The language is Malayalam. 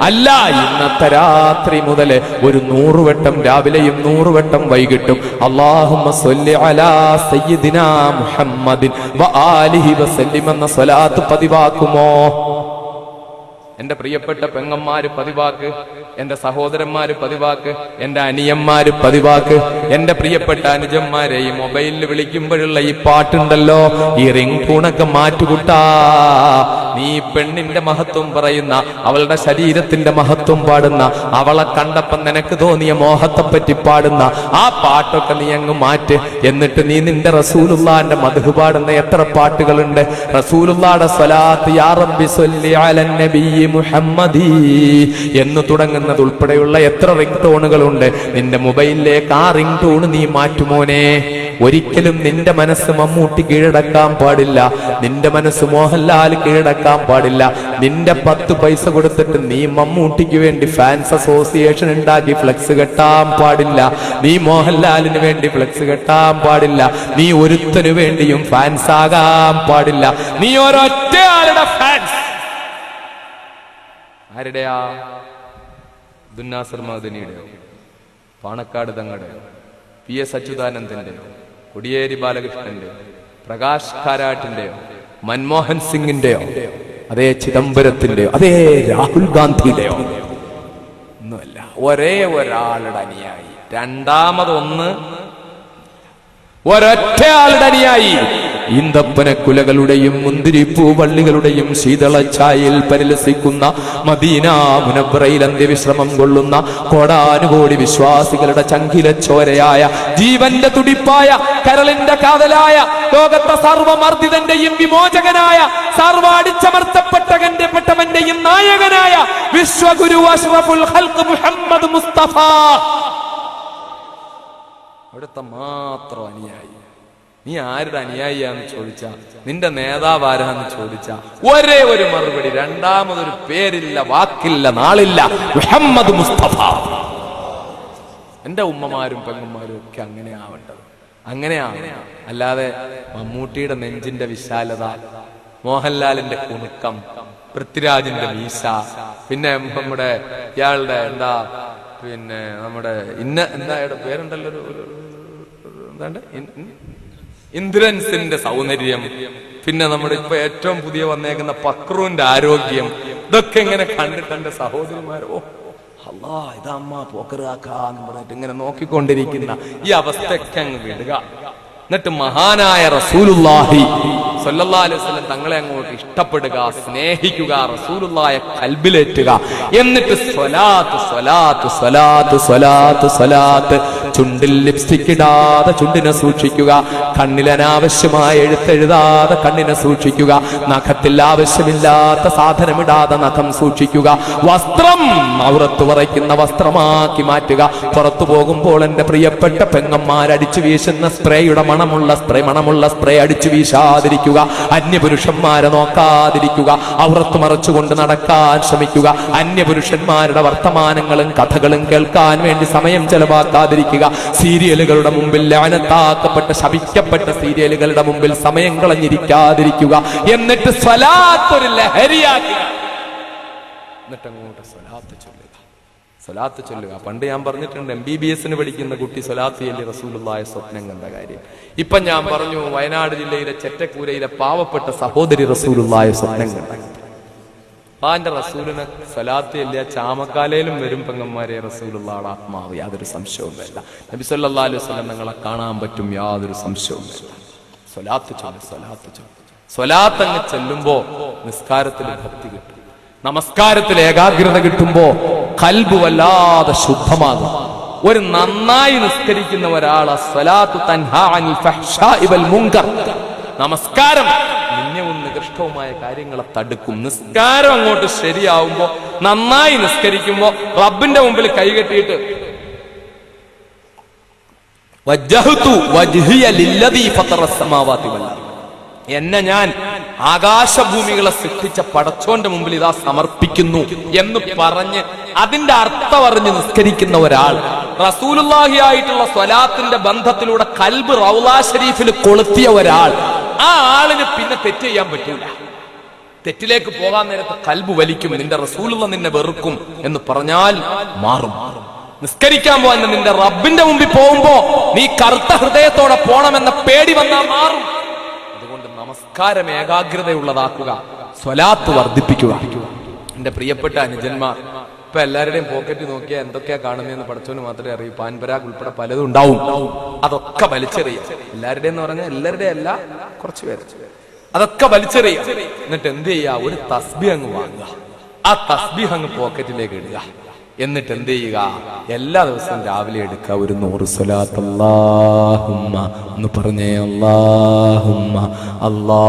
അല്ല ഇന്നത്തെ രാത്രി മുതൽ ഒരു നൂറുവട്ടം രാവിലെയും നൂറുവട്ടം വൈകിട്ടും സയ്യിദിനാ മുഹമ്മദിൻ എന്ന സ്വലാത്ത് പതിവാക്കുമോ? എന്റെ പ്രിയപ്പെട്ട പെങ്ങന്മാര് പതിവാക്ക് എന്റെ സഹോദരന്മാര് പതിവാക്ക് എന്റെ അനിയന്മാര് പതിവാക്ക് എന്റെ പ്രിയപ്പെട്ട അനുജന്മാരെ ഈ മൊബൈലിൽ വിളിക്കുമ്പോഴുള്ള ഈ പാട്ടുണ്ടല്ലോ ഈ റിംഗ് ടൂണൊക്കെ മാറ്റുകുട്ടാ. നീ പെണ്ണിന്റെ മഹത്വം പറയുന്ന അവളുടെ ശരീരത്തിന്റെ മഹത്വം പാടുന്ന അവളെ കണ്ടപ്പം നിനക്ക് തോന്നിയ മോഹത്തെ പറ്റി പാടുന്ന ആ പാട്ടൊക്കെ നീ അങ്ങ് മാറ്റ്. എന്നിട്ട് നീ നിന്റെ റസൂലുള്ളാന്റെ മധു പാടുന്ന എത്ര പാട്ടുകളുണ്ട്? റസൂലുള്ളാടെ സ്വലാത്ത് യാ റബ്ബി സല്ലി അലൻ മുഹമ്മദി എന്ന് തുടങ്ങുന്നത് ഉൾപ്പെടെയുള്ള എത്ര റിംഗ് ടോണുകളുണ്ട് നിന്റെ മൊബൈലിലേക്ക് ആ റിംഗ് ടോൺ നീ മാറ്റുമോനെ? ഒരിക്കലും നിന്റെ മനസ്സ് മമ്മൂട്ടി കീഴടക്കാൻ പാടില്ല. നിന്റെ മനസ്സ് മോഹൻലാൽ കീഴടക്കാൻ പാടില്ല. നിന്റെ പത്ത് പൈസ കൊടുത്തിട്ട് നീ മമ്മൂട്ടിക്ക് വേണ്ടി ഫാൻസ് അസോസിയേഷൻ ഉണ്ടാക്കി ഫ്ലെക്സ് കെട്ടാൻ പാടില്ല. നീ മോഹൻലാലിന് വേണ്ടി ഫ്ലെക്സ് കെട്ടാൻ പാടില്ല. നീ ഒരുത്തനു വേണ്ടിയും ഫാൻസ് ആകാൻ പാടില്ല. നീ ഒരൊറ്റ ആളുടെ ഫാൻസ് ആരുടെയാ? ദുന്നാസർ മദനിയുടെയോ? പാണക്കാട് തങ്ങളുടെ പി എസ് അച്യുതാനന്ദന്റെയോ? കൊടിയേരി ബാലകൃഷ്ണന്റെ പ്രകാശ് കാരാട്ടിന്റെയോ മൻമോഹൻ സിംഗിന്റെയോ അതേ ചിദംബരത്തിന്റെയോ അതേ രാഹുൽ ഗാന്ധിയുടെയോ. ഒന്നുമല്ല ഒരേ ഒരാളുടെ അനുയായി. രണ്ടാമതൊന്ന് ഒരൊറ്റ ആളുടെ അനുയായി. ഈന്തപ്പന കുലകളുടെയും മുന്തിരിപ്പൂ വള്ളികളുടെയും ശീതളച്ചായയിൽ പരിലസിക്കുന്ന മദീന മുനബ്രയിൽ അന്ത്യവിശ്രമം കൊള്ളുന്ന കോടാനുകോടി വിശ്വാസികളുടെ ചങ്കില ചോരയായ ജീവന്റെ തുടിപ്പായ കരളിന്റെ കാതലായ ലോകത്തെ സർവമർദ്ദിതന്റെയും വിമോചകനായ സർവ അടിച്ചമർത്തപ്പെട്ടകന്റെ പെട്ടവന്റെയും നായകനായ വിശ്വഗുരു അഷ്റഫുൽ ഖൽഖ് മുഹമ്മദ് മുസ്തഫ. അവിടുത്തെ മാത്രം അനുയായി. നീ ആരുടെ അനുയായിയാന്ന് ചോദിച്ച? നിന്റെ നേതാവ് ആരാന്ന് ചോദിച്ചാ? ഒരേ ഒരു മറുപടി രണ്ടാമതൊരു പേരില്ല വാക്കില്ല നാളില്ല. മുഹമ്മദ് മുസ്തഫ. എന്റെ ഉമ്മമാരും പെങ്ങന്മാരും ഒക്കെ അങ്ങനെ ആവേണ്ടത് അങ്ങനെയാണ് അല്ലാതെ മമ്മൂട്ടിയുടെ നെഞ്ചിന്റെ വിശാലത മോഹൻലാലിന്റെ കുണുക്കം പൃഥ്വിരാജിന്റെ മീശ പിന്നെ നമ്മുടെ ഇയാളുടെ എന്താ പിന്നെ നമ്മുടെ ഇന്ന എന്താ പേരുണ്ടല്ലോ ഒരു- എന്താണ്ട്? ഇന്ദ്രൻസിന്റെ സൗന്ദര്യം. പിന്നെ നമ്മുടെ ഇപ്പൊ ഏറ്റവും പുതിയ വന്നേക്കുന്ന പക്രുവിന്റെ ആരോഗ്യം. ഇതൊക്കെ ഇങ്ങനെ കണ്ടിട്ട് എന്റെ സഹോദരന്മാരോ അല്ലാ ഇതമ്മ പോക്കറാക്കാന്ന് പറഞ്ഞിട്ട് ഇങ്ങനെ നോക്കിക്കൊണ്ടിരിക്കുന്ന ഈ അവസ്ഥയൊക്കെ അങ്ങ് വിടുക. എന്നിട്ട് മഹാനായ റസൂലുല്ലാഹി വസല്ലം തങ്ങളെ അങ്ങോട്ട് ഇഷ്ടപ്പെടുക സ്നേഹിക്കുക റസൂലുള്ളായെ കൽബിലേറ്റുക. എന്നിട്ട് സ്വലാത്ത് സ്വലാത്ത് സ്വലാത്ത് സ്വലാത്ത് സ്വലാത്ത് ചുണ്ടിൽ ലിപ്സ്റ്റിക് ഇടാതെ ചുണ്ടിനെ സൂക്ഷിക്കുക. കണ്ണിൽ അനാവശ്യമായ എഴുത്തെഴുതാതെ കണ്ണിനെ സൂക്ഷിക്കുക. നഖത്തിൽ ആവശ്യമില്ലാത്ത സാധനമിടാതെ നഖം സൂക്ഷിക്കുക. വസ്ത്രം ഔറത്ത് പറയ്ക്കുന്ന വസ്ത്രമാക്കി മാറ്റുക. പുറത്തു പോകുമ്പോൾ എന്റെ പ്രിയപ്പെട്ട പെങ്ങന്മാരടിച്ചു വീശുന്ന സ്പ്രേയുടെ മണമുള്ള സ്പ്രേ മണമുള്ള സ്പ്രേ അടിച്ചു വീശാതിരിക്കുക. അന്യപുരുഷന്മാരെ നോക്കാതിരിക്കുക. ഔറത്ത് മറച്ചുകൊണ്ട് നടക്കാൻ ശ്രമിക്കുക. അന്യപുരുഷന്മാരുടെ വർത്തമാനങ്ങളും കഥകളും കേൾക്കാൻ വേണ്ടി സമയം ചെലവാക്കാതിരിക്കുക. സീരിയലുകളുടെ മുമ്പിൽ ലാനത്താക്കപ്പെട്ട ശപിക്കപ്പെട്ട സീരിയലുകളുടെ മുമ്പിൽ സമയം കളഞ്ഞിരിക്കാതിരിക്കുക. എന്നിട്ട് സ്വലാത്തൊരു ലഹരിയാക്കുക. എന്നിട്ട് അങ്ങോട്ട് സ്വലാത്ത് ചൊല്ലുക. സ്വലാത്ത് ചൊല്ലുക. പണ്ട് ഞാൻ പറഞ്ഞിട്ടുണ്ട് എം ബി ബി എസിന് പഠിക്കുന്ന കുട്ടി സ്വലാത്ത് ചൊല്ലി റസൂലുള്ളായ സ്വപ്നം കണ്ട കാര്യം. ഇപ്പൊ ഞാൻ പറഞ്ഞു വയനാട് ജില്ലയിലെ ചെറ്റക്കൂരയിലെ പാവപ്പെട്ട സഹോദരി റസൂലുള്ളായ സ്വപ്നം കണ്ട അള്ളാന്റെ റസൂലിന് സലാത്ത് ഇല്ല ചാമക്കാലയിലും വരും പെങ്ങന്മാരെ റസൂലുള്ള ആത്മാവ് യാതൊരു സംശയവും വേണ്ട നബി സല്ലല്ലാഹു അലൈഹി നിങ്ങളെ കാണാൻ പറ്റും യാതൊരു സംശയവും ചൊല്ലു സ്വലാത്ത് അങ്ങ് ചെല്ലുമ്പോ നിസ്കാരത്തിൽ ഭക്തി കിട്ടും. നമസ്കാരത്തിൽ ഏകാഗ്രത കിട്ടുമ്പോ കൽബ് വല്ലാതെ ശുദ്ധമാകും. ഒരു നന്നായി നിസ്കരിക്കുന്ന ഒരാൾ സ്വലാത്ത് തൻഹാ അനിൽ ഫഹ്ശാഇ വൽ മുങ്കർ നമസ്കാരം. നിന്യവും നികൃഷ്ടവുമായ കാര്യങ്ങളെ തടുക്കും. നിസ്കാരം അങ്ങോട്ട് ശരിയാവുമ്പോ നന്നായി നിസ്കരിക്കുമ്പോ റബ്ബിന്റെ മുമ്പിൽ കൈകെട്ടിയിട്ട് എന്നെ ഞാൻ ആകാശഭൂമികളെ സൃഷ്ടിച്ച പടച്ചോന്റെ മുമ്പിൽ ഇതാ സമർപ്പിക്കുന്നു എന്ന് പറഞ്ഞ് അതിന്റെ അർത്ഥം അറിഞ്ഞ് നിസ്കരിക്കുന്ന ഒരാൾ. റസൂലുള്ളാഹി ആയിട്ടുള്ള സ്വലാത്തിന്റെ ബന്ധത്തിലൂടെ കൽബ് റൗലാ ഷരീഫിൽ കൊളുത്തിയ ഒരാൾ. ആ ആളിന് പിന്നെ തെറ്റ് ചെയ്യാൻ പറ്റൂല. തെറ്റിലേക്ക് പോകാൻ നേരത്ത് കൽബ് വലിക്കും നിന്റെ റസൂലുള്ള നിന്നെ വെറുക്കും എന്ന് പറഞ്ഞാൽ മാറും. നിസ്കരിക്കാൻ പോകാൻ നിന്റെ റബ്ബിന്റെ മുമ്പിൽ പോകുമ്പോ നീ കറുത്ത ഹൃദയത്തോടെ പോണമെന്ന പേടി വന്നാൽ മാറും. അതുകൊണ്ട് നമസ്കാരം ഏകാഗ്രതയുള്ളതാക്കുക സ്വലാത്ത് വർദ്ധിപ്പിക്കുക. എന്റെ പ്രിയപ്പെട്ട അനുജന്മാർ ഇപ്പൊ എല്ലാവരുടെയും പോക്കറ്റ് നോക്കിയാൽ എന്തൊക്കെയാ കാണുന്നതെന്ന് പഠിച്ചവന് മാത്രമേ അറിയൂ. പാൻപരാഗ് ഉൾപ്പെടെ പലതും ഉണ്ടാവും. അതൊക്കെ വലിച്ചെറിയാം. എല്ലാവരുടെയും എന്ന് പറഞ്ഞാൽ എല്ലാവരുടെ അല്ല കുറച്ച് പേര് അതൊക്കെ വലിച്ചെറിയാം. എന്നിട്ട് എന്ത് ചെയ്യാ? ഒരു തസ്ബി അങ്ങ് വാങ്ങുക. ആ തസ്ബി അങ്ങ് പോക്കറ്റിലേക്ക് ഇടുക. എന്നിട്ട് എന്ത് ചെയ്യുക? എല്ലാ ദിവസവും രാവിലെ എടുക്കുക. ഒരു നൂറ് സ്വലാത്തല്ലാഹുമ്മ എന്ന് പറഞ്ഞേ അല്ലാഹുമ്മ. അല്ലാ